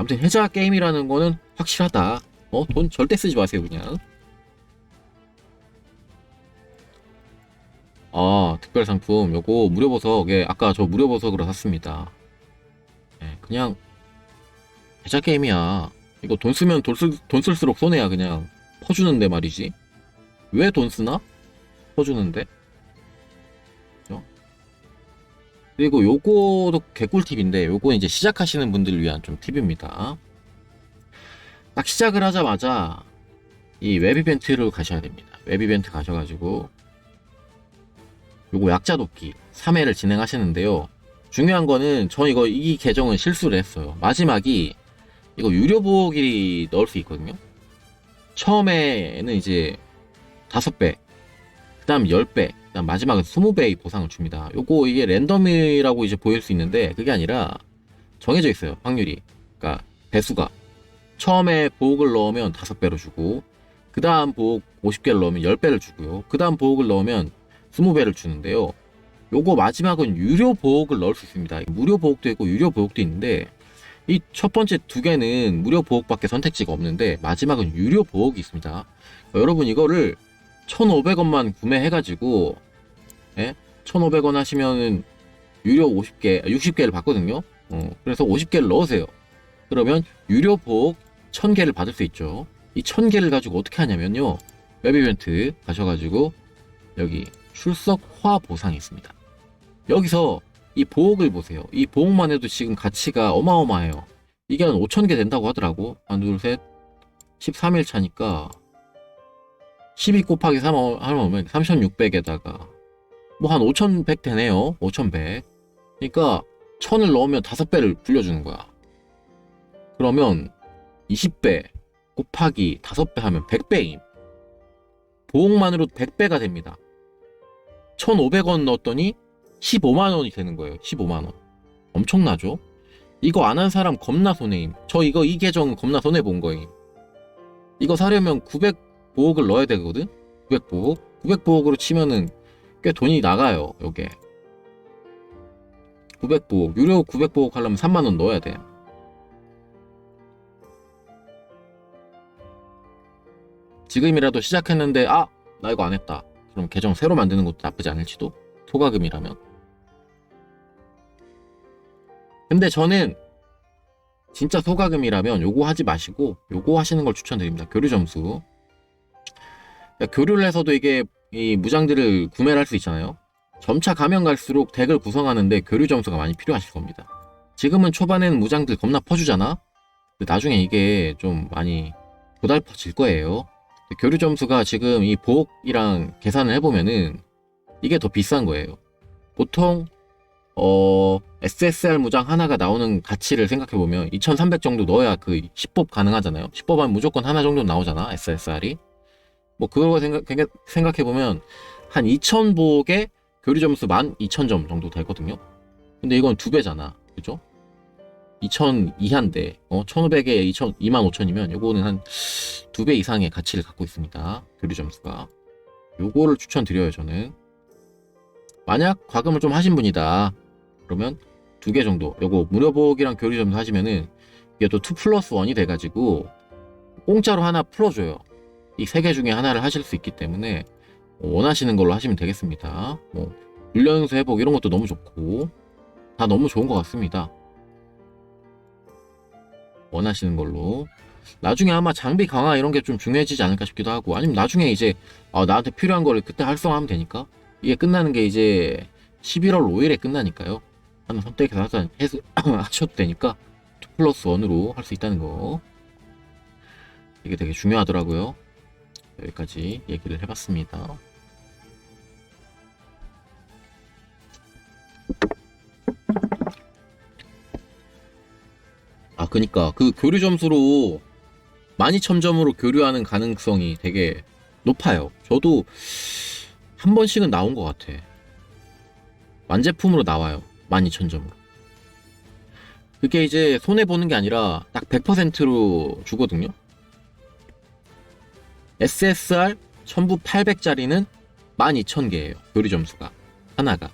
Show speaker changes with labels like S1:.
S1: 아무튼 해자 게임이라는 거는 확실하다. 어, 돈 절대 쓰지 마세요, 그냥. 아, 특별 상품. 요거 무료 보석. 예, 아까 저 무료 보석으로 샀습니다. 예, 그냥 해자 게임이야. 이거 돈 쓰면 돈, 쓸, 돈 쓸수록 손해야, 그냥. 퍼주는데 말이지. 왜 돈 쓰나? 퍼주는데. 그리고 요거도 개꿀팁인데, 요거 이제 시작하시는 분들을 위한 좀 팁입니다. 딱 시작을 하자마자 이 웹 이벤트를 가셔야 됩니다. 웹 이벤트 가셔가지고 요거 약자 돕기 3회를 진행하시는데요. 중요한 거는 저 이거 이 계정은 실수를 했어요. 마지막이 이거 유료 보호기 넣을 수 있거든요. 처음에는 이제 5배, 그 다음 10배, 마지막은 20배의 보상을 줍니다. 요거 이게 랜덤이라고 이제 보일 수 있는데 그게 아니라 정해져 있어요. 확률이. 그러니까 배수가. 처음에 보옥을 넣으면 5배로 주고 그 다음 보옥 50개를 넣으면 10배를 주고요. 그 다음 보옥을 넣으면 20배를 주는데요. 요거 마지막은 유료 보옥을 넣을 수 있습니다. 무료 보옥도 있고 유료 보옥도 있는데 이 첫 번째 두 개는 무료 보옥밖에 선택지가 없는데 마지막은 유료 보옥이 있습니다. 여러분 이거를 1,500원만 구매해가지고 예? 1,500원 하시면은 유료 50개, 60개를 받거든요. 어, 그래서 50개를 넣으세요. 그러면 유료 보옥 1000개를 받을 수 있죠. 이 1000개를 가지고 어떻게 하냐면요. 웹 이벤트 가셔가지고 여기 출석화 보상이 있습니다. 여기서 이 보옥을 보세요. 이 보옥만 해도 지금 가치가 어마어마해요. 이게 한 5,000개 된다고 하더라고. 하나, 둘, 셋. 13일 차니까 12 곱하기 3 하면 3,600에다가 뭐 한 5,100 되네요. 5,100. 그러니까 1000을 넣으면 5배를 불려주는 거야. 그러면 20배 곱하기 5배 하면 100배임. 보험만으로 100배가 됩니다. 1,500원 넣었더니 15만 원이 되는 거예요. 15만 원. 엄청나죠? 이거 안 한 사람 겁나 손해임. 저 이거 이 계정 겁나 손해 본 거임. 이거 사려면 900 보옥을 넣어야 되거든. 900 보옥. 900 보옥으로 치면은 꽤 돈이 나가요. 요게. 900 보옥. 유료 900 보옥 하려면 3만 원 넣어야 돼. 지금이라도 시작했는데 아 나 이거 안 했다. 그럼 계정 새로 만드는 것도 나쁘지 않을지도 소가금이라면. 근데 저는 진짜 소가금이라면 요거 하지 마시고 요거 하시는 걸 추천드립니다. 교류 점수. 그러니까 교류를 해서도 이게 이 무장들을 구매를 할 수 있잖아요. 점차 가면 갈수록 덱을 구성하는데 교류 점수가 많이 필요하실 겁니다. 지금은 초반에는 무장들 겁나 퍼주잖아. 나중에 이게 좀 많이 고달퍼질 거예요. 교류 점수가 지금 이 보옥이랑 계산을 해보면은 이게 더 비싼 거예요. 보통 어 SSR 무장 하나가 나오는 가치를 생각해보면 2300 정도 넣어야 그 10법 가능하잖아요. 10법 하면 무조건 하나 정도 나오잖아 SSR이. 뭐 그거 생각, 생각해보면 한 2000복에 교류 점수 12000점 정도 되거든요. 근데 이건 두 배잖아. 그죠? 2000 이하인데 어 1500에 2000 25000이면 요거는 한 두 배 이상의 가치를 갖고 있습니다. 교류 점수가. 요거를 추천드려요, 저는. 만약 과금을 좀 하신 분이다. 그러면 두 개 정도. 요거 무료 보기랑 교류 점수 하시면은 이게 또 2 플러스 1이 돼 가지고 공짜로 하나 풀어 줘요. 이 세 개 중에 하나를 하실 수 있기 때문에 원하시는 걸로 하시면 되겠습니다. 뭐 훈련수 회복 이런 것도 너무 좋고 다 너무 좋은 것 같습니다. 원하시는 걸로. 나중에 아마 장비 강화 이런 게 좀 중요해지지 않을까 싶기도 하고, 아니면 나중에 이제, 아, 나한테 필요한 거를 그때 활성화하면 되니까, 이게 끝나는 게 이제 11월 5일에 끝나니까요. 하나 선택해서 하자, 해서, 하셔도 되니까, 2 플러스 1으로 할 수 있다는 거. 이게 되게 중요하더라고요. 여기까지 얘기를 해봤습니다. 아, 그니까 그 교류 점수로 12,000점으로 교류하는 가능성이 되게 높아요. 저도 한 번씩은 나온 것 같아. 완제품으로 나와요. 12,000점으로. 그게 이제 손해보는 게 아니라 딱 100%로 주거든요. SSR 1900짜리는 12,000개예요. 교류 점수가. 하나가.